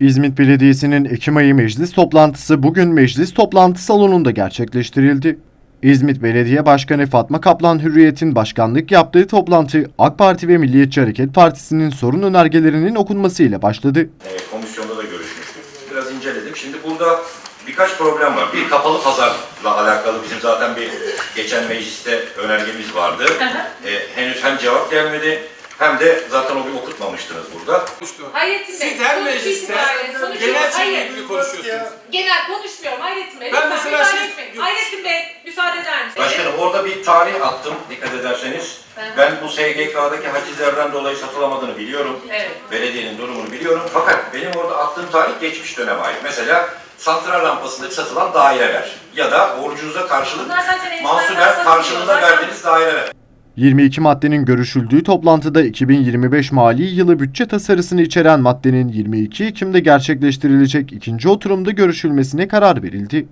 İzmit Belediyesi'nin Ekim ayı meclis toplantısı bugün meclis toplantı salonunda gerçekleştirildi. İzmit Belediye Başkanı Fatma Kaplan Hürriyet'in başkanlık yaptığı toplantı AK Parti ve Milliyetçi Hareket Partisi'nin sorun önergelerinin okunmasıyla başladı. E, komisyonda da görüşmüştük. Biraz inceledik. Şimdi burada birkaç problem var. Bir kapalı pazarla alakalı bizim zaten bir geçen mecliste önergemiz vardı. E, henüz hem cevap gelmedi hem de zaten o gün okutmamıştınız burada. Hayrettin Bey, Siz her sonuç mecliste itibariyle- sonuç genel Hayır, ilgili konuşuyorsunuz. Genel konuşmuyorum Hayrettin Bey. Ben Lütfen mesela müsaade şey- etmeyin. Hayrettin Bey, müsaade eder misiniz? Başkanım orada bir tarih attım dikkat ederseniz. Ben bu SGK'daki hacizlerden dolayı satılamadığını biliyorum. Evet. Belediyenin durumunu biliyorum. Fakat benim orada attığım tarih geçmiş döneme ait. Mesela santral rampasındaki satılan daireler ya da borcunuza karşılık Bunlar zaten satılıyor. karşılığında Zaten- verdiğiniz daireler. 22 maddenin görüşüldüğü toplantıda 2025 mali yılı bütçe tasarısını içeren maddenin 22 Ekim'de gerçekleştirilecek ikinci oturumda görüşülmesine karar verildi.